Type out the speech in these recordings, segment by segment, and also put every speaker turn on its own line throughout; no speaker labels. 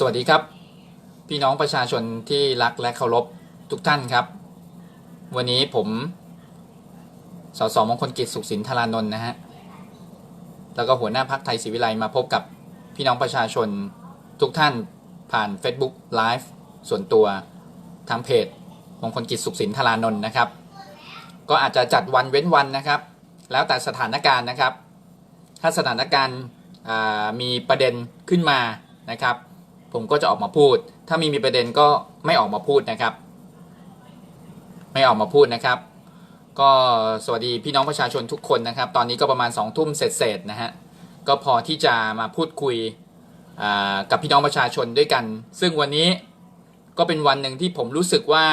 สวัสดีครับ พี่น้องประชาชนที่รักและเคารพทุกท่านครับ วันนี้ผมสสมงคลกิจสุขสินธารานนท์นะฮะแล้วก็หัวหน้าพักไทยศรีวิไลมาพบกับพี่น้องประชาชนทุกท่านผ่าน Facebook Live ส่วนตัวทางเพจมงคลกิจสุขสินธารานนท์นะครับ ก็อาจจะจัดวันเว้นวันนะครับ แล้วแต่สถานการณ์นะครับ ถ้าสถานการณ์มีประเด็นขึ้นมานะครับ ผมก็จะออกมาพูด ถ้ามีมีประเด็นก็ไม่ออกมาพูดนะครับ ไม่ออกมาพูดนะครับ ก็สวัสดีพี่น้องประชาชนทุกคนนะครับ ตอนนี้ก็ประมาณ2องทุ่มเสร็จๆนะฮะก็พอที่จะมาพูดคุยกับพี่น้องประชาชนด้วยกัน ซึ่งวันนี้ก็เป็นวันหนึ่งที่ผมรู้สึกว่า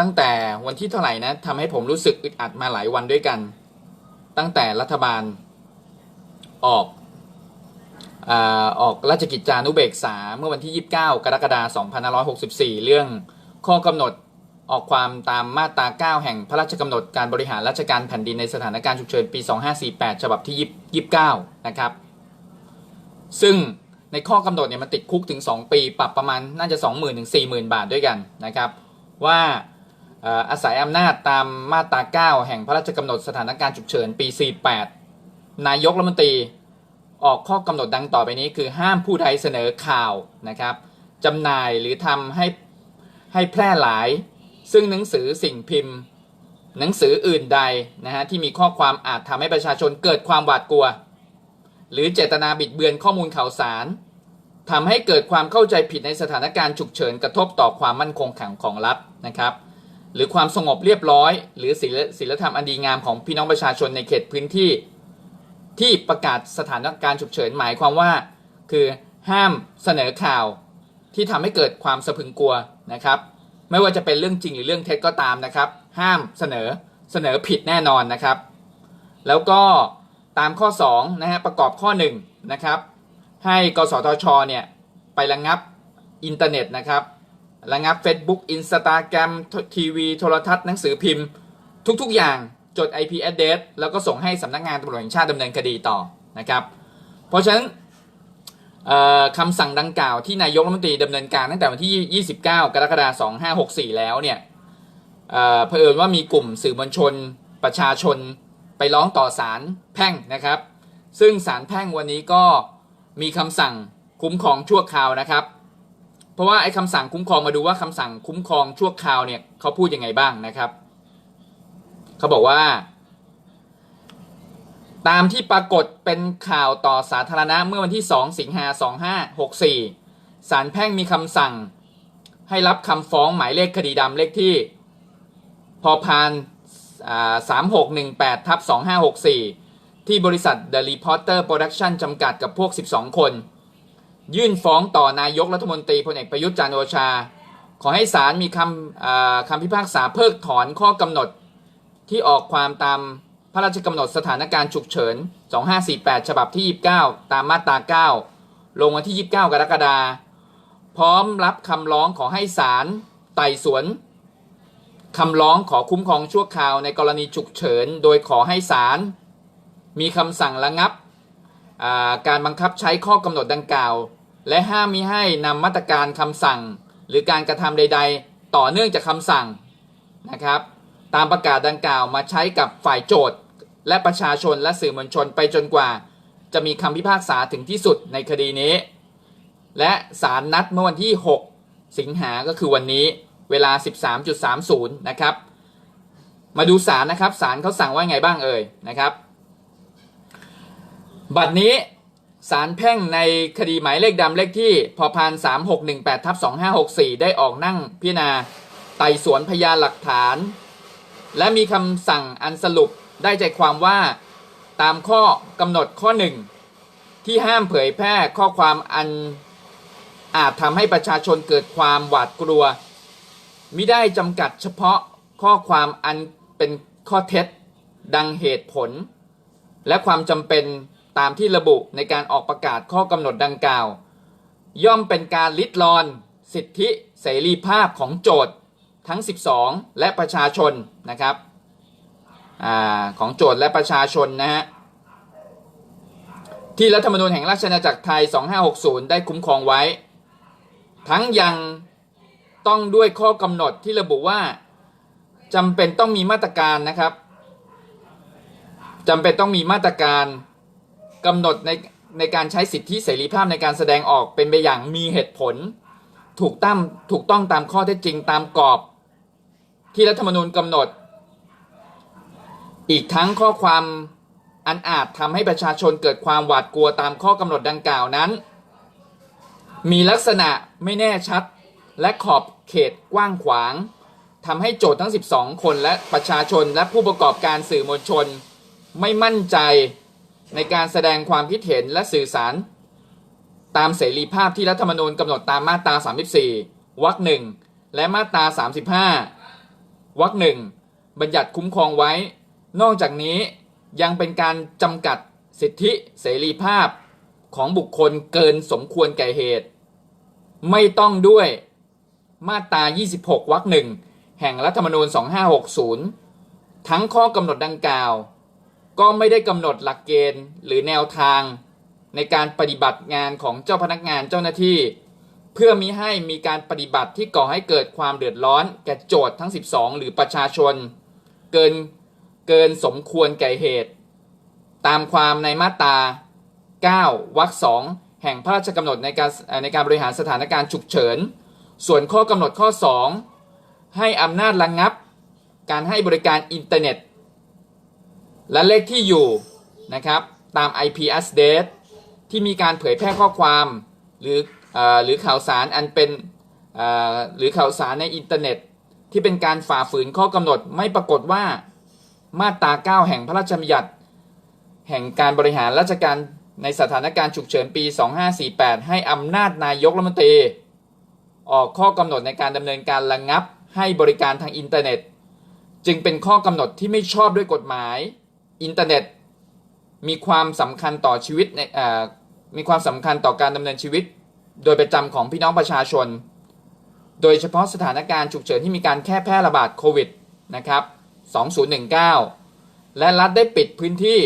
ตั้งแต่วันที่เท่าไหร่นะทำให้ผมรู้สึกอึดอัดมาหลายวันด้วยกัน ตั้งแต่รัฐบาลออก ออกราชกิจจานุเบกษาเมื่อวันที่ 29 กรกฎาคม2564 เรื่องข้อกำหนดออกความตามมาตรา 9 แห่งพระราชกำหนดการบริหารราชการแผ่นดินในสถานการณ์ฉุกเฉินปี 2548 ฉบับที่ 29 นะครับ ซึ่งในข้อกำหนดเนี่ยมันติดคุกถึง 2 ปี ปรับประมาณน่าจะ 20,000ถึง40,000 บาทด้วยกันนะครับ ว่าเอ่ออาศัยอำนาจตามมาตรา 9 แห่งพระราชกำหนดสถานการณ์ฉุกเฉินปี 48 นายกรัฐมนตรี ออกข้อกำหนดดังต่อไปนี้ คือห้ามผู้ใดเสนอข่าวนะครับจำหน่ายหรือทำให้ให้แพร่หลาย ซึ่งหนังสือสิ่งพิมพ์ หนังสืออื่นใดนะฮะที่มีข้อความอาจทำให้ประชาชนเกิดความหวาดกลัว หรือเจตนาบิดเบือนข้อมูลข่าวสารทำให้เกิดความเข้าใจผิดในสถานการณ์ฉุกเฉินกระทบต่อความมั่นคงขังของรัฐนะครับหรือความสงบเรียบร้อย หรือศีลศีลธรรมอันดีงามของพี่น้องประชาชนในเขตพื้นที่ ที่ประกาศสถานการณ์ฉุกเฉินหมายความว่า คือห้ามเสนอข่าวที่ทำให้เกิดความสะพึงกลัวนะครับ ไม่ว่าจะเป็นเรื่องจริงหรือเรื่องเท็จก็ตามนะครับ ห้ามเสนอเสนอผิดแน่นอนนะครับ แล้วก็ตามข้อ2นะฮะประกอบข้อ1นะครับ ให้กสทชเนี่ยไประงับอินเทอร์เน็ตนะครับระงับ Facebook Instagram ทีวีโทรทัศน์หนังสือพิมพ์ ทุกๆอย่าง จด IP address แล้วก็ส่งให้สำนักงานตำรวจแห่งชาติดำเนินคดีต่อนะครับ เพราะฉะนั้นคำสั่งดังกล่าวที่นายกรัฐมนตรีดำเนินการตั้งแต่วันที่ 29 กรกฎาคม 2564 แล้วเนี่ยเอ่อเผอิญว่ามีกลุ่มสื่อมวลชน ประชาชนไปร้องต่อศาลแพ่งนะครับ ซึ่งศาลแพ่งวันนี้ก็มีคำสั่งคุ้มครองชั่วคราวนะครับ เพราะว่าไอ้คำสั่งคุ้มครองมาดูว่าคำสั่งคุ้มครองชั่วคราวเนี่ยเขาพูดยังไงบ้างนะครับ เขาบอกว่า ตามที่ปรากฏเป็นข่าวต่อสาธารณะเมื่อวันที่ 2 สิงหา2564ศาลแพ่งมีคำสั่ง ให้รับคำฟ้องหมายเลขคดีดำเลขที่ พอพานสามหกหนึ่งแปดทับสองห้าหกสี่ที่บริษัท The Reporter Production จำกัดกับพวก 12 คน ยื่นฟ้องต่อนายกรัฐมนตรีพลเอกประยุทธ์จันทร์โอชา ขอให้ศาลมีคำคำพิพากษาเพิกถอนข้อกำหนด ที่ออกความตามพระราชกำหนดสถานการณ์ฉุกเฉิน 2548 ฉบับที่ 29 ตามมาตรา 9 ลงวันที่ 29 กรกฎาคม พร้อมรับคำร้องขอให้ศาลไต่สวนคำร้องขอคุ้มครองชั่วคราวในกรณีฉุกเฉิน โดยขอให้ศาลมีคำสั่งระงับาการบังคับใช้ข้อกำหนดดังกล่าว และห้ามมิให้นำมาตรการคำสั่ง หรือการกระทำใด ๆ ต่อเนื่องจากคำสั่งนะครับ ตามประกาศดังกล่าวมาใช้กับฝ่ายโจทย์ และประชาชนและสื่อมวลชนไปจนกว่า จะมีคำพิพากษาถึงที่สุดในคดีนี้ และศาลนัดเมื่อวันที่ 6 สิงหาก็คือวันนี้เวลา 13.30 นะครับ มาดูศาลนะครับศาลเขาสั่งว่าไงบ้างเอ่ยนะครับบัดนี้ศาลแพ่งในคดีหมายเลขดำเลขที่พพาน3618ทับ2564 ได้ออกนั่งพิจารณาไต่สวนพยานหลักฐาน และมีคำสั่งอันสรุปได้ใจความว่า ตามข้อกำหนดข้อหนึ่งที่ห้ามเผยแพร่ข้อความอันอาจทำให้ประชาชนเกิดความหวาดกลัว มิได้จำกัดเฉพาะข้อความอันเป็นข้อเท็จ ดังเหตุผล และความจำเป็นตามที่ระบุในการออกประกาศข้อกำหนดดังกล่าว ย่อมเป็นการลิดรอน สิทธิเสรีภาพของโจทย์ ทั้ง 12 และประชาชนนะครับอของโจทย์และประชาชนนะฮะที่ที่รัฐธรรมนูญแห่งราชอาณาจักรไทย 2560 ได้คุ้มครองไว้ ทั้งยังต้องด้วยข้อกำหนดที่ระบุว่าจำเป็นต้องมีมาตรการนะครับจำเป็นต้องมีมาตรการกำหนดในในการใช้สิทธิเสรีภาพในการแสดงออกเป็นไปอย่างมีเหตุผล ถูกตั้มถูกต้องตามข้อเท็จจริงตามกรอบ ที่รัฐธรรมนูญกำหนด อีกทั้งข้อความอันอาจทำให้ประชาชนเกิดความหวาดกลัวตามข้อกำหนดดังกล่าวนั้น มีลักษณะไม่แน่ชัดและขอบเขตกว้างขวางทำให้โจทย์ทั้ง 12 คนและประชาชนและผู้ประกอบการสื่อมวลชน ไม่มั่นใจในการแสดงความคิดเห็นและสื่อสาร ตามเสรีภาพที่รัฐธรรมนูญกำหนดตามมาตรา 34 วรรคหนึ่งและมาตรา 35 วรรคหนึ่งบัญญัติคุ้มครองไว้ นอกจากนี้ยังเป็นการจำกัดสิทธิเสรีภาพของบุคคลเกินสมควรแก่เหตุ ไม่ต้องด้วยมาตรา 26 วรรคหนึ่งแห่งรัฐธรรมนูญ 2560 ทั้งข้อกำหนดดังกล่าว ก็ไม่ได้กำหนดหลักเกณฑ์หรือแนวทางในการปฏิบัติงานของเจ้าพนักงานเจ้าหน้าที่ เพื่อมิให้มีการปฏิบัติที่ก่อให้เกิดความเดือดร้อน แก่โจทย์ทั้ง 12 หรือประชาชน เกินเกินสมควรแก่เหตุ ตามความในมาตรา 9วรรคสองแห่งพระราชกำหนดในการในการบริหารสถานการณ์ฉุกเฉิน ส่วนข้อกำหนดข้อ 2 ให้อำนาจระงงับ การให้บริการอินเทอร์เน็ต และเลขที่อยู่นะครับตาม IP address ที่มีการเผยแพร่ข้อความหรือเออ หรือข่าวสารอันเป็นหรือข่าวสารในอินเทอร์เน็ต ที่เป็นการฝ่าฝืนข้อกำหนดไม่ปรากฏว่ามาตรา 9 แห่งพระราชบัญญัติ แห่งการบริหารราชการในสถานการณ์ฉุกเฉินปี 2548 ให้อำนาจนายกรัฐมนตรี ออกข้อกำหนดในการดำเนินการระงงับให้บริการทางอินเทอร์เน็ต จึงเป็นข้อกำหนดที่ไม่ชอบด้วยกฎหมาย อินเทอร์เน็ต มีความสำคัญต่อชีวิตในมีความสำคัญต่อการดำเนินชีวิต โดยประจำของพี่น้องประชาชน โดยเฉพาะสถานการณ์ฉุกเฉินที่มีการแค่แพร่ระบาดโควิดนะครับ 2019 และรัฐได้ปิดพื้นที่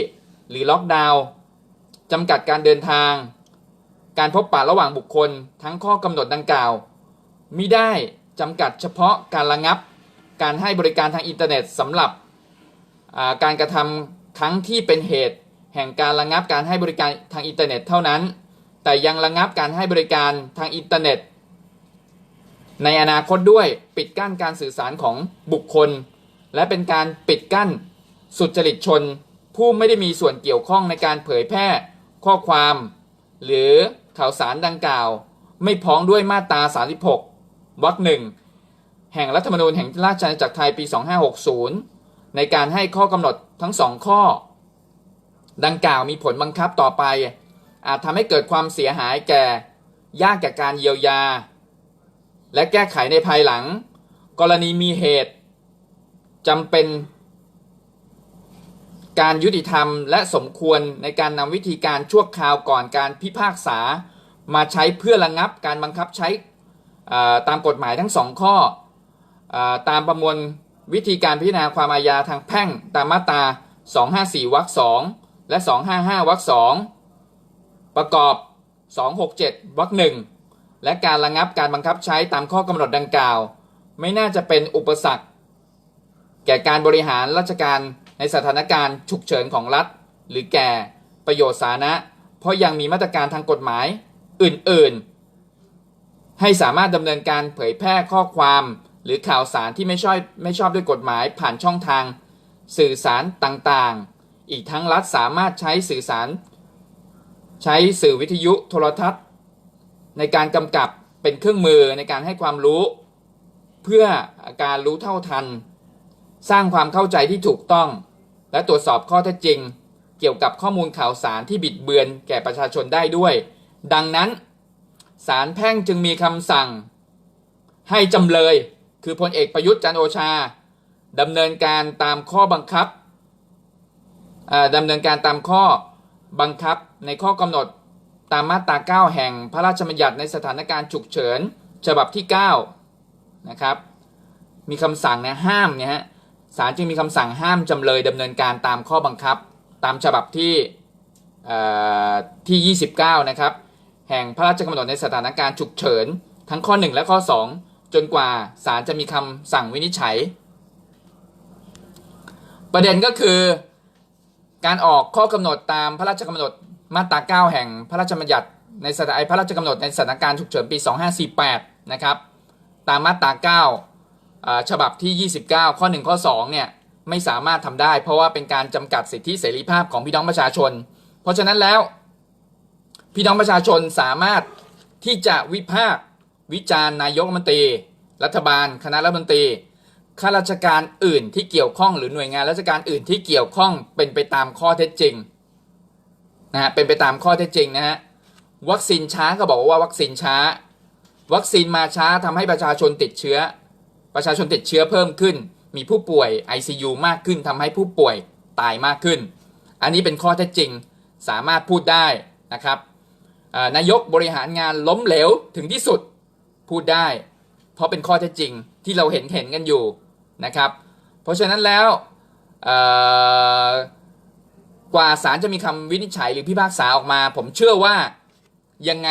หรือล็อกดาวน์จำกัดการเดินทาง การพบปะระหว่างบุคคลทั้งข้อกำหนดดังกล่าวมิได้จำกัดเฉพาะการระงับ การให้บริการทางอินเทอร์เน็ตสำหรับาการกระทำครั้งที่เป็นเหตุแห่งการระงับการให้บริการทางอินเทอร์เน็ตเท่านั้น แต่ยังระงับการให้บริการทางอินเทอร์เน็ต ในอนาคตด้วยปิดกั้นการสื่อสารของบุคคล และเป็นการปิดกั้นสุจริตชน ผู้ไม่ได้มีส่วนเกี่ยวข้องในการเผยแพร่ข้อความ หรือข่าวสารดังกล่าว ไม่พ้องด้วยมาตรา 36 วรรคหนึ่งแห่งรัฐธรรมนูญแห่งราชอาณาจักรไทยปี 2560 ในการให้ข้อกำหนดทั้งสองข้อ ดังกล่าวมีผลบังคับต่อไป อาจทำให้เกิดความเสียหายแก่ยากแก่การเยียวยา และแก้ไขในภายหลัง กรณีมีเหตุจำเป็น การยุติธรรมและสมควรในการนำวิธีการชั่วคราวก่อนการพิพากษา มาใช้เพื่อระงับการบังคับใช้ตามกฎหมายทั้งสองข้ออตามประมวลวิธีการพิจารณาความอาญาทางแพ่งตามมาตรา 254วรรค2และ 255วรรค2 ประกอบ 267วรรค1และการระงับการบังคับใช้ตามข้อกำหนดดังกล่าว ไม่น่าจะเป็นอุปสรรค แก่การบริหารราชการในสถานการณ์ฉุกเฉินของรัฐ หรือแก่ประโยชน์สาธารณะ เพราะยังมีมาตรการทางกฎหมายอื่น ๆ ให้สามารถดำเนินการเผยแพร่ข้อความ หรือข่าวสารที่ไม่ชอบไม่ชอบด้วยกฎหมายผ่านช่องทาง สื่อสารต่างๆ อีกทั้งรัฐสามารถใช้สื่อสาร ใช้สื่อวิทยุโทรทัศน์ ในการกำกับเป็นเครื่องมือในการให้ความรู้ เพื่อการรู้เท่าทัน สร้างความเข้าใจที่ถูกต้อง และตรวจสอบข้อเท็จจริง เกี่ยวกับข้อมูลข่าวสารที่บิดเบือนแก่ประชาชนได้ด้วย ดังนั้นศาลแพ่งจึงมีคำสั่ง ให้จำเลยคือพลเอกประยุทธ์จันโอชาดำเนินการตามข้อบังคับดำเนินการตามข้อ บังคับในข้อกำหนดตามมาตรา 9 แห่งพระราชบัญญัติในสถานการณ์ฉุกเฉิน ฉบับที่9นะครับมีคำสั่งนะห้ามเนี่ยฮะศาลจึงมีคำสั่งห้ามจำเลยดำเนินการตามข้อบังคับ ตามฉบับที่เอ่อที่ 29 นะครับ แห่งพระราชกำหนดในสถานการณ์ฉุกเฉิน ทั้งข้อ 1 และข้อ 2 จนกว่าศาลจะมีคำสั่งวินิจฉัย ประเด็นก็คือ การออกข้อกำหนดตามพระราชกำหนดมาตรา 9 แห่งพระราชบัญญัติในสถานพระราชกำหนดในสถานการณ์ฉุกเฉินปี 2548 นะครับตามมาตรา9อ่าฉบับที่ 29 ข้อ 1 ข้อ 2 เนี่ยไม่สามารถทำได้ เพราะว่าเป็นการจำกัดสิทธิเสรีภาพของพี่น้องประชาชน เพราะฉะนั้นแล้ว พี่น้องประชาชนสามารถที่จะวิพากษ์วิจารณ์นายกรัฐมนตรี รัฐบาล คณะรัฐมนตรี ข้าราชการอื่นที่เกี่ยวข้องหรือหน่วยงานราชการอื่นที่เกี่ยวข้องเป็นไปตามข้อเท็จจริงนะฮะเป็นไปตามข้อเท็จจริงนะฮะวัคซีนช้าก็บอกว่าวัคซีนช้า วัคซีนมาช้าทำให้ประชาชนติดเชื้อ ประชาชนติดเชื้อเพิ่มขึ้น มีผู้ป่วย ICU มากขึ้นทำให้ผู้ป่วยตายมากขึ้น อันนี้เป็นข้อเท็จจริงสามารถพูดได้นะครับนายกบริหารงานล้มเหลวถึงที่สุดพูดได้ เพราะเป็นข้อเท็จจริงที่เราเห็นเห็นกันอยู่ นะครับ เพราะฉะนั้นแล้วกว่าศาลจะมีคำวินิจฉัยหรือพิพากษาออกมา ผมเชื่อว่ายังไง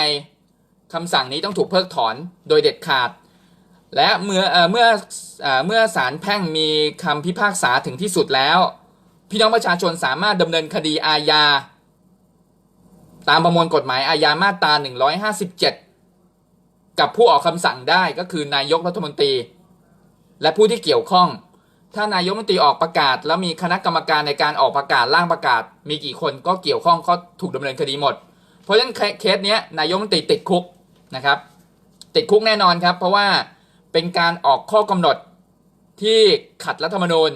คำสั่งนี้ต้องถูกเพิกถอนโดยเด็ดขาด และเมื่อเอเมื่อเอ่อเมื่อศาลแพ่งมีคำพิพากษาถึงที่สุดแล้ว พี่น้องประชาชนสามารถดำเนินคดีอาญา ตามประมวลกฎหมายอาญามาตรา 157 กับผู้ออกคำสั่งได้ก็คือนายกรัฐมนตรี และผู้ที่เกี่ยวข้อง ถ้านายกมนตรีออกประกาศ แล้วมีคณะกรรมการในการออกประกาศร่างประกาศ มีกี่คนก็เกี่ยวข้องก็ถูกดำเนินคดีหมด เพราะฉะนั้นเคสเนี้ยนายกมนตรีติดคุกนะครับ ติดคุกแน่นอนครับ เพราะว่าเป็นการออกข้อกำหนดที่ขัดรัฐธรรมนูญ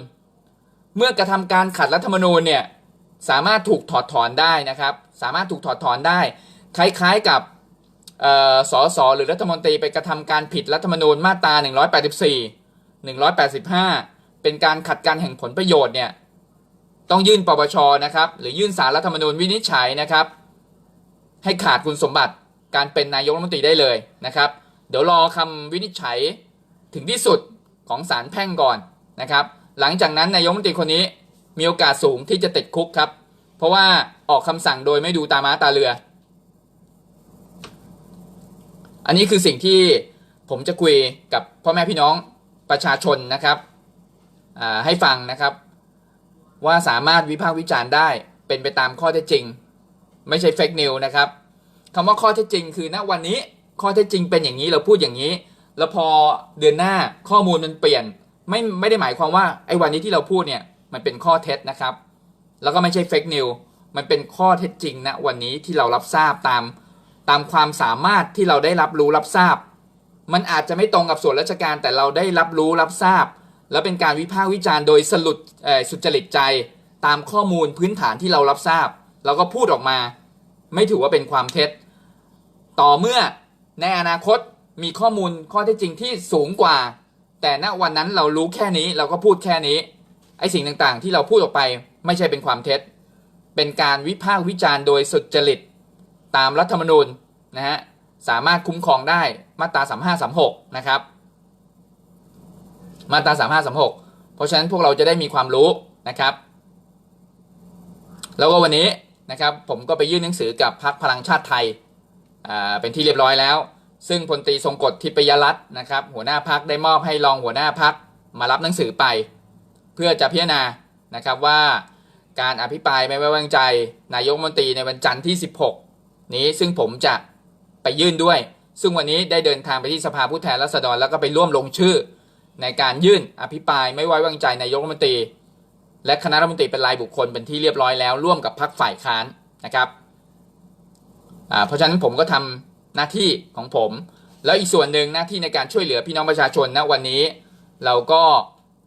เมื่อกระทำการขัดรัฐธรรมนูญเนี่ยสามารถถูกถอดถอนได้นะครับ สามารถถูกถอดถอนได้ คล้ายๆกับเอ่อสสหรือรัฐมนตรีไปกระทำการผิดรัฐธรรมนูญมาตรา 184 185 เป็นการขัดการแห่งผลประโยชน์เนี่ยต้องยื่นปปชนะครับ หรือยื่นสารรัฐธรรมนูญวินิจฉัยนะครับ ให้ขาดคุณสมบัติการเป็นนายกรัฐมนตรีได้เลยนะครับ เดี๋ยวรอคำวินิจฉัยถึงที่สุดของศาลแพ่งก่อนนะครับ หลังจากนั้นนายกรัฐมนตรีคนนี้มีโอกาสสูงที่จะติดคุกครับ เพราะว่าออกคำสั่งโดยไม่ดูตาม้าตาเรือ อันนี้คือสิ่งที่ผมจะคุยกับพ่อแม่พี่น้อง ประชาชนนะครับให้ฟังนะครับ ว่าสามารถวิพากษ์วิจารณ์ได้เป็นไปตามข้อเท็จจริง ไม่ใช่เฟกนิวนะครับคำว่าข้อเท็จจริงคือณวันนี้ข้อเท็จจริงเป็นอย่างนี้เราพูดอย่างนี้ แล้วพอเดือนหน้าข้อมูลมันเปลี่ยนไม่ไม่ได้หมายความว่าไอ้วันนี้ที่เราพูดเนี่ยมันเป็นข้อเท็จนะครับ แล้วก็ไม่ใช่เฟกนิวมันเป็นข้อเท็จจริงณวันนี้ที่เรารับทราบตาม ตามความสามารถที่เราได้รับรู้รับทราบ มันอาจจะไม่ตรงกับส่วนราชการแต่เราได้รับรู้รับทราบ แล้วเป็นการวิพากษ์วิจารณ์โดยสลุดสุจริตใจตามข้อมูลพื้นฐานที่เรารับทราบ เราก็พูดออกมา ไม่ถือว่าเป็นความเท็จ ต่อเมื่อในอนาคตมีข้อมูลข้อเท็จจริงที่สูงกว่า แต่ณวันนั้นเรารู้แค่นี้เราก็พูดแค่นี้ไอ้สิ่งต่างๆ ที่เราพูดออกไปไม่ใช่เป็นความเท็จ เป็นการวิพากษ์วิจารณ์โดยสุจริตตามรัฐธรรมนูญนะฮะ สามารถคุ้มครองได้มาตรา 3536 นะครับ มาตรา 3536 เพราะฉะนั้นพวกเราจะได้มีความรู้นะครับ แล้วก็วันนี้นะครับผมก็ไปยื่นหนังสือกับพรรคพลังชาติไทยเป็นที่เรียบร้อยแล้ว ซึ่งพลตรีทรงกฎทิพยรัตน์นะครับ หัวหน้าพักได้มอบให้รองหัวหน้าพักมารับหนังสือไป เพื่อจะพิจารณานะครับว่าการอภิปรายไม่ไว้วางใจ นายกมนตรีในวันจันทร์ที่ 16 นี้ซึ่งผมจะ ไปยื่นด้วย ซึ่งวันนี้ได้เดินทางไปที่สภาผู้แทนราษฎรแล้วก็ไปร่วมลงชื่อ ในการยื่นอภิปรายไม่ไว้วางใจนายกรัฐมนตรี และคณะรัฐมนตรีเป็นรายบุคคลเป็นที่เรียบร้อยแล้วร่วมกับพรรคฝ่ายค้านนะครับเพราะฉะนั้นผมก็ทำหน้าที่ของผม แล้วอีกส่วนหนึ่งหน้าที่ในการช่วยเหลือพี่น้องประชาชนณวันนี้ เราก็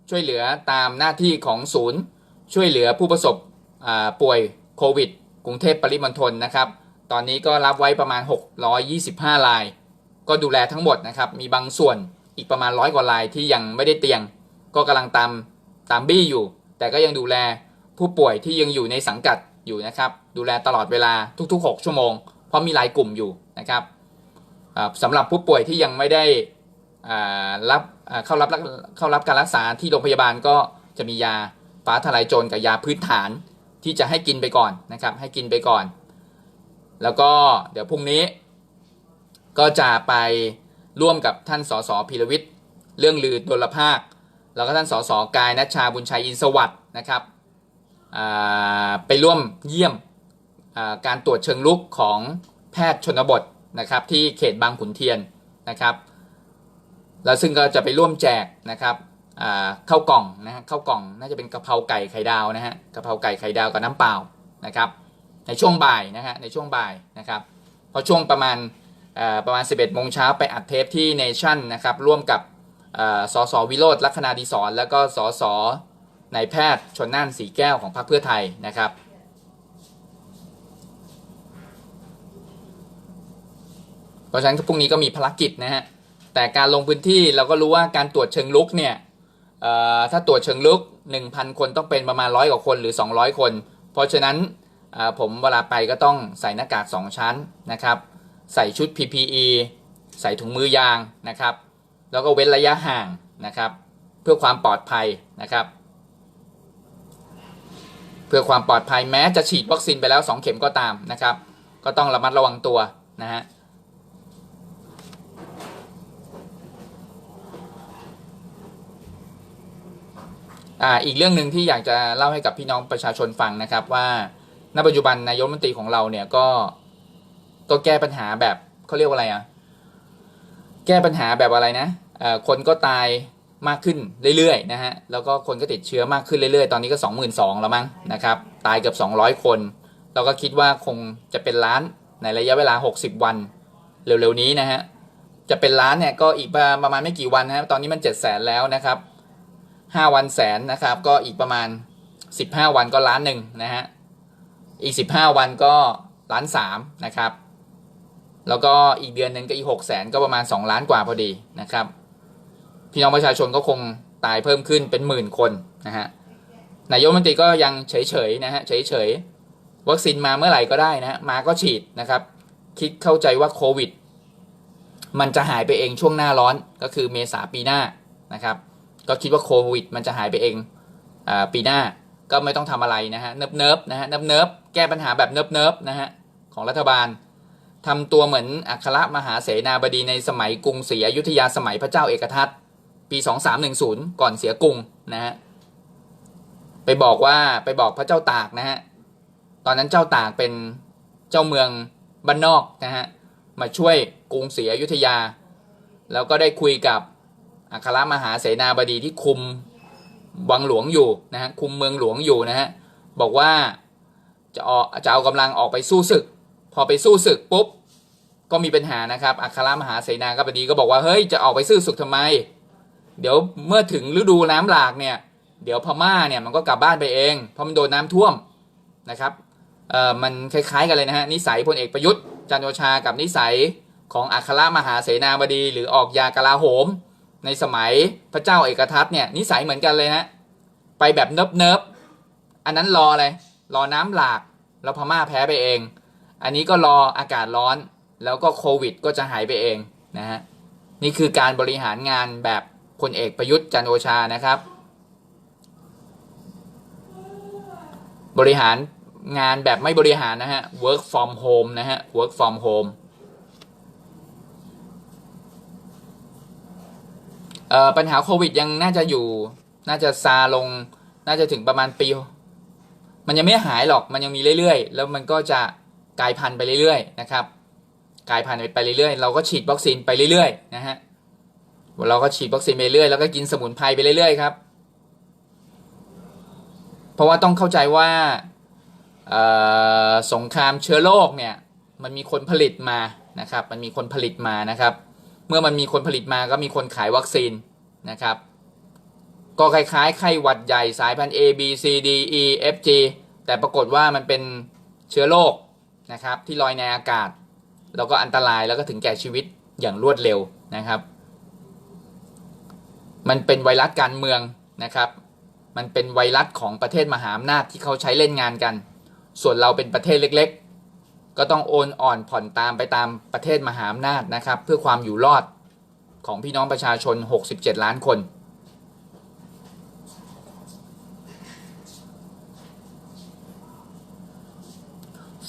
ช่วยเหลือตามหน้าที่ของศูนย์ ช่วยเหลือผู้ประสบป่วยโควิดกรุงเทพปริมณฑลนะครับ ตอนนี้ก็รับไว้ประมาณ 625ราย ก็ดูแลทั้งหมดนะครับ มีบางส่วนอีกประมาณร้อยกว่ารายที่ยังไม่ได้เตียง ก็กำลังตามตามบี้อยู่ แต่ก็ยังดูแลผู้ป่วยที่ยังอยู่ในสังกัดอยู่นะครับ ดูแลตลอดเวลาทุกๆ 6 ชั่วโมง เพราะมีหลายกลุ่มอยู่นะครับอ่าสำหรับผู้ป่วยที่ยังไม่ได้รับเข้ารับเข้ารับการรักษาที่โรงพยาบาลก็จะมียาฟ้าทลายโจรกับยาพื้นฐานที่จะให้กินไปก่อนนะครับ ให้กินไปก่อน แล้วก็เดี๋ยวพรุ่งนี้ ก็จะไปร่วมกับท่านสสพีรวิทย์เรื่องลือดลภาค แล้วก็ท่านสสกายนัชชาบุญชัยอินสวัสด์นะครับไปร่วมเยี่ยมาการตรวจเชิงลุกของแพทย์ชนบทนะครับที่เขตบางขุนเทียนนะครับแล้วซึ่งก็จะไปร่วมแจกนะครับอ่าข้ากล่องนะฮะข้ากล่องน่าจะเป็นกะเพราไก่ไข่ดาวนะฮะกะเพราไก่ไข่ดาวกับน้ำเปล่านะครับ ในช่วงบ่ายนะฮะในช่วงบ่ายนะครับพอช่วงประมาณประมาณ 11โมงเช้าไปอัดเทปที่เนชั่นนะครับร่วมกับอ่อสสวิโรธลัคนาดีสอนแล้วก็สสนายแพทย์ชนน่านสีแก้วของพรรคเพื่อไทยนะครับ เพราะฉะนั้นพรุ่งนี้ก็มีภารกิจนะฮะแต่การลงพื้นที่เราก็รู้ว่าการตรวจเชิงลุกเนี่ยถ้าตรวจเชิงลุก 1,000 คนต้องเป็นประมาณร้อยกว่าคนหรือ 200 คน เพราะฉะนั้น ผมเวลาไปก็ต้องใส่หน้ากาก 2 ชั้นนะครับ ใส่ชุด PPE ใส่ถุงมือยางนะครับ แล้วก็เว้นระยะห่างนะครับ เพื่อความปลอดภัยนะครับ เพื่อความปลอดภัยแม้จะฉีดวัคซีนไปแล้ว 2 เข็มก็ตามนะครับ ก็ต้องระมัดระวังตัวนะฮะอ่าอีกเรื่องหนึ่งที่อยากจะเล่าให้กับพี่น้องประชาชนฟังนะครับว่า ณปัจจุบันนายกรัฐมนตรีของเราเนี่ยก็ก็แก้ปัญหาแบบเขาเรียกว่าอะไรอะ แก้ปัญหาแบบอะไรนะเอ่อคนก็ตายมากขึ้นเรื่อยๆนะฮะแล้วก็คนก็ติดเชื้อมากขึ้นเรื่อยๆ ตอนนี้ก็ 22,000แล้วมั้งนะครับตายเกือบ 200 คน เราก็คิดว่าคงจะเป็นล้านในระยะเวลา 60 วันเร็วๆนี้นะฮะจะเป็นล้านเนี่ยก็อีกประมาณไม่กี่วันนะตอนนี้มัน 7 0 0 0 0แล้วนะครับห้าวันแสนนะครับก็อีกประมาณสิบห้าวันก็ล้านหนึ่งนะฮะ อีกสิบห้าวันก็ล้านสามนะครับ แล้วก็อีกเดือนหนึ่งก็อีกหกแสนก็ประมาณสองล้านกว่าพอดีนะครับ พี่น้องประชาชนก็คงตายเพิ่มขึ้นเป็นหมื่นคนนะฮะนายกรัฐมนตรีก็ยังเฉยๆนะฮะเฉยๆวัคซีนมาเมื่อไหร่ก็ได้นะมาก็ฉีดนะครับ คิดเข้าใจว่าโควิด มันจะหายไปเองช่วงหน้าร้อนก็คือเมษาปีหน้านะครับ ก็คิดว่าโควิด มันจะหายไปเองอปีหน้าก็ไม่ต้องทำอะไรนะฮะเนิบเนิบๆนะฮะเนิบเนิบๆ แก้ปัญหาแบบเนิบๆนะฮะของรัฐบาลทำตัวเหมือนอัครมหาเสนาบดีในสมัยกรุงศรีอยุธยาสมัยพระเจ้าเอกทัตปี 2310 ก่อนเสียกรุงนะฮะไปบอกว่าไปบอกพระเจ้าตากนะฮะตอนนั้นเจ้าตากเป็นเจ้าเมืองบ้านนอกนะฮะมาช่วยกรุงศรีอยุธยา แล้วก็ได้คุยกับอัครมหาเสนาบดีที่คุมวังหลวงอยู่นะฮะคุมเมืองหลวงอยู่นะฮะบอกว่า จะออกจะเอากำลังออกไปสู้ศึก พอไปสู้ศึกปุ๊บก็มีปัญหานะครับอัครมหาเสนากบดีก็บอกว่าเฮ้ยจะออกไปสู้ศึกทำไม เดี๋ยวเมื่อถึงฤดูน้ำหลากเนี่ยเดี๋ยวพม่าเนี่ยมันก็กลับบ้านไปเองเพราะมันโดนน้ำท่วมนะครับเอ่อมันคล้ายๆกันเลยนะฮะนิสัยพลเอกประยุทธ์จันโอชากับนิสัยของอัครมหาเสนาบดี หรือออกยากลาโหม ในสมัยพระเจ้าเอกทัตเนี่ยนิสัยเหมือนกันเลยนะไปแบบเนิบเนิบๆอันนั้นรออะไร รอน้ำหลาก แล้วพม่าแพ้ไปเอง อันนี้ก็รออากาศร้อน แล้วก็โควิด ก็จะหายไปเองนะฮะนี่คือการบริหารงานแบบพลเอกประยุทธ์จันโอชานะครับ บริหารงานแบบไม่บริหารนะฮะ work from home นะฮะ work from home ปัญหาโควิดยังน่าจะอยู่ น่าจะซาลง น่าจะถึงประมาณปี มันยังไม่หายหรอกมันยังมีเรื่อยๆ แล้วมันก็จะกลายพันธุ์ไปเรื่อยๆนะครับกลายพันธุ์ไปเรื่อยๆ เราก็ฉีดวัคซีนไปเรื่อยๆนะฮะเราก็ฉีดวัคซีนไปเรื่อยแล้วก็กินสมุนไพรไปเรื่อยๆครับ เพราะว่าต้องเข้าใจว่าสงครามเชื้อโรคเนี่ยมันมีคนผลิตมานะครับ มันมีคนผลิตมานะครับ เมื่อมันมีคนผลิตมาก็มีคนขายวัคซีนนะครับ ก็คล้ายๆไข้หวัดใหญ่สายพันธุ์ A B C D E F G แต่ปรากฏว่ามันเป็นเชื้อโรคนะครับ ที่ลอยในอากาศ แล้วก็อันตรายแล้วก็ถึงแก่ชีวิตอย่างรวดเร็วนะครับ มันเป็นไวรัสการเมืองนะครับ มันเป็นไวรัสของประเทศมหาอำนาจที่เขาใช้เล่นงานกัน ส่วนเราเป็นประเทศเล็กๆ ก็ต้องโอนอ่อนผ่อนตามไปตามประเทศมหาอำนาจนะครับ เพื่อความอยู่รอดของพี่น้องประชาชน 67 ล้านคน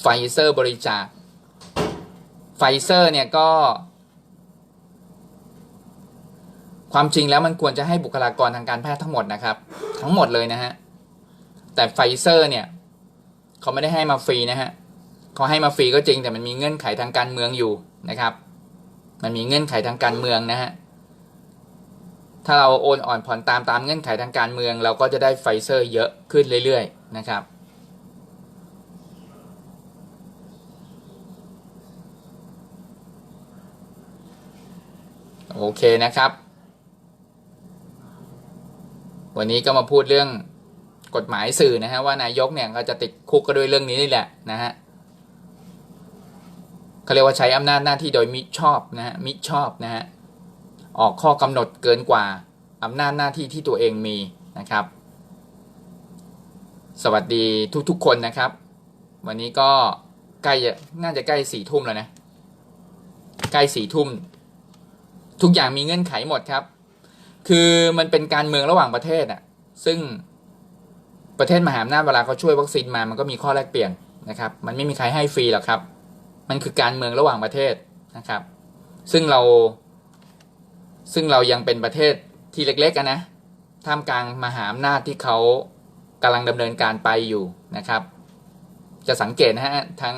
ไฟเซอร์บริจาค ไฟเซอร์เนี่ยก็ ความจริงแล้วมันควรจะให้บุคลากรทางการแพทย์ทั้งหมดนะครับ ทั้งหมดเลยนะฮะ แต่ไฟเซอร์เนี่ยเขาไม่ได้ให้มาฟรีนะฮะเขาให้มาฟรีก็จริงแต่มันมีเงื่อนไขทางการเมืองอยู่นะครับ มันมีเงื่อนไขทางการเมืองนะฮะถ้าเราโอนอ่อนผ่อนตามตามเงื่อนไขทางการเมือง เราก็จะได้ไฟเซอร์เยอะขึ้นเรื่อยๆนะครับ โอเคนะครับ วันนี้ก็มาพูดเรื่องกฎหมายสื่อนะฮะว่านายกเนี่ยก็จะติดคุกก็ด้วยเรื่องนี้นี่แหละนะฮะเขาเรียกว่าใช้อำนาจหน้าที่โดยมิชอบนะฮะมิชอบนะฮะออกข้อกำหนดเกินกว่าอำนาจหน้าที่ที่ตัวเองมีนะครับ สวัสดีทุกๆคนนะครับ วันนี้ก็ใกล้น่าจะใกล้สี่ทุ่มแล้วนะ ใกล้สี่ทุ่ม ทุกอย่างมีเงื่อนไขหมดครับ คือมันเป็นการเมืองระหว่างประเทศอะซึ่งประเทศมหาอำนาจเวลาเขาช่วยวัคซีนมา มันก็มีข้อแลกเปลี่ยนนะครับ มันไม่มีใครให้ฟรีหรอกครับ มันคือการเมืองระหว่างประเทศนะครับ ซึ่งเรา ซึ่งเรายังเป็นประเทศที่เล็กๆกันนะ ท่ามกลางมหาอำนาจที่เขากำลังดำเนินการไปอยู่นะครับ จะสังเกตนะฮะทั้ง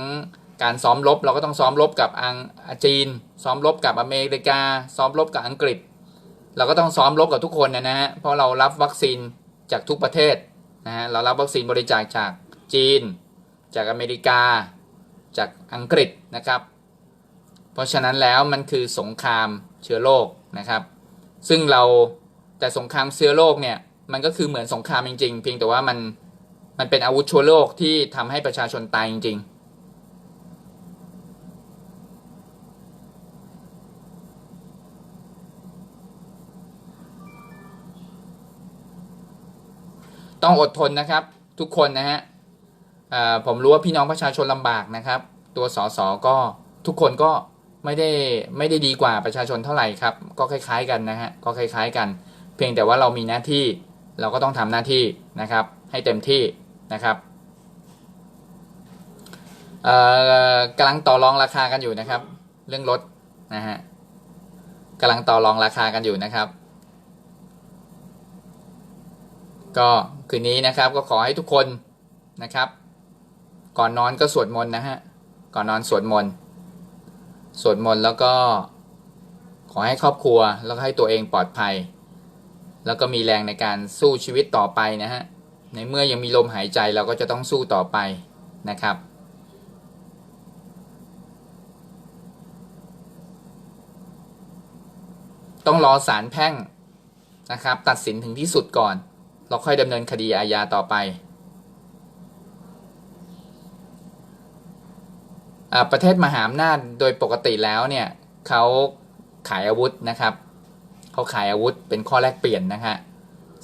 การซ้อมรบเราก็ต้องซ้อมรบกับอังจีน ซ้อมรบกับอเมริกา ซ้อมรบกับอังกฤษ เราก็ต้องซ้อมรบกับทุกคนนะฮะเพราะเรารับวัคซีนจากทุกประเทศนะฮะเรารับวัคซีนบริจาคจากจีน จากอเมริกา จากอังกฤษนะครับ เพราะฉะนั้นแล้วมันคือสงครามเชื้อโรคนะครับ ซึ่งเราแต่สงครามเชื้อโรคเนี่ยมันก็คือเหมือนสงครามจริงๆ เพียงแต่ว่ามันมันเป็นอาวุธชื้อโรคที่ทำให้ประชาชนตายจริงๆ ต้องอดทนนะครับ ทุกคนนะฮะผมรู้ว่าพี่น้องประชาชนลำบากนะครับ ตัวสสก็ทุกคนก็ไม่ได้ไม่ได้ดีกว่าประชาชนเท่าไหร่ครับ ก็คล้าย ๆ กันนะฮะก็คล้ายๆกัน เพียงแต่ว่าเรามีหน้าที่เราก็ต้องทำหน้าที่นะครับ ให้เต็มที่นะครับกำลังต่อรองราคากันอยู่นะครับ เรื่องรถนะฮะกำลังต่อรองราคากันอยู่นะครับ ก็คืนนี้นะครับก็ขอให้ทุกคนนะครับ ก่อนนอนก็สวดมนต์นะฮะก่อนนอนสวดมนต์สวดมนต์แล้วก็ขอให้ครอบครัวแล้วก็ให้ตัวเองปลอดภัย แล้วก็มีแรงในการสู้ชีวิตต่อไปนะฮะในเมื่อยังมีลมหายใจเราก็จะต้องสู้ต่อไปนะครับ ต้องรอศาลแพ่งนะครับ ตัดสินถึงที่สุดก่อน เราค่อยดำเนินคดีอาญาต่อไปประเทศมหาอำนาจโดยปกติแล้วเนี่ยเขาขายอาวุธนะครับเขาขายอาวุธเป็นข้อแลกเปลี่ยนนะฮะ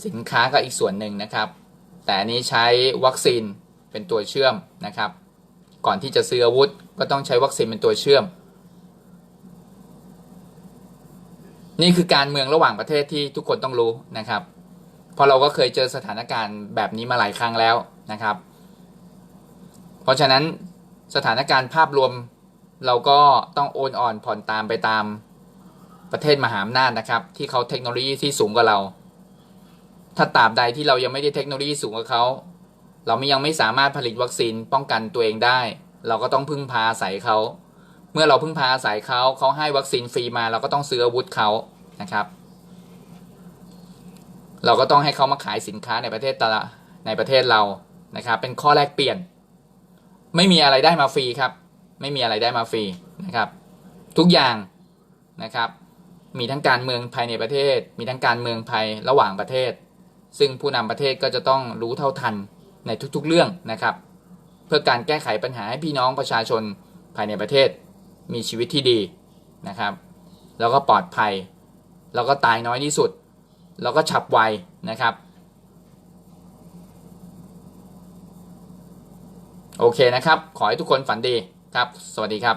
สินค้าก็อีกส่วนหนึ่งนะครับ แต่อันนี้ใช้วัคซีนเป็นตัวเชื่อมนะครับ ก่อนที่จะซื้ออาวุธก็ต้องใช้วัคซีนเป็นตัวเชื่อม นี่คือการเมืองระหว่างประเทศที่ทุกคนต้องรู้นะครับ เพราะเราก็เคยเจอสถานการณ์แบบนี้มาหลายครั้งแล้วนะครับ เพราะฉะนั้นสถานการณ์ภาพรวมเราก็ต้องโอนอ่อนผ่อนตามไปตามประเทศมหาอำนาจนะครับ ที่เขาเทคโนโลยีที่สูงกว่าเรา ถ้าตราบใดที่เรายังไม่ได้เทคโนโลยีสูงกว่าเขา เราไม่ยังไม่สามารถผลิตวัคซีนป้องกันตัวเองได้ เราก็ต้องพึ่งพาอาศัยเขา เมื่อเราพึ่งพาอาศัยเขาเขาให้วัคซีนฟรีมาเราก็ต้องซื้ออาวุธเขานะครับ เราก็ต้องให้เขามาขายสินค้าในประเทศตละในประเทศเรานะครับ เป็นข้อแลกเปลี่ยน ไม่มีอะไรได้มาฟรีครับ ไม่มีอะไรได้มาฟรีนะครับ ทุกอย่างนะครับ มีทั้งการเมืองภายในประเทศ มีทั้งการเมืองภายระหว่างประเทศ ซึ่งผู้นำประเทศก็จะต้องรู้เท่าทันในทุกๆเรื่องนะครับ เพื่อการแก้ไขปัญหาให้พี่น้องประชาชนภายในประเทศ มีชีวิตที่ดีนะครับ แล้วก็ปลอดภัย แล้วก็ตายน้อยที่สุด แล้วก็ฉับไวนะครับ โอเคนะครับ ขอให้ทุกคนฝันดีครับ สวัสดีครับ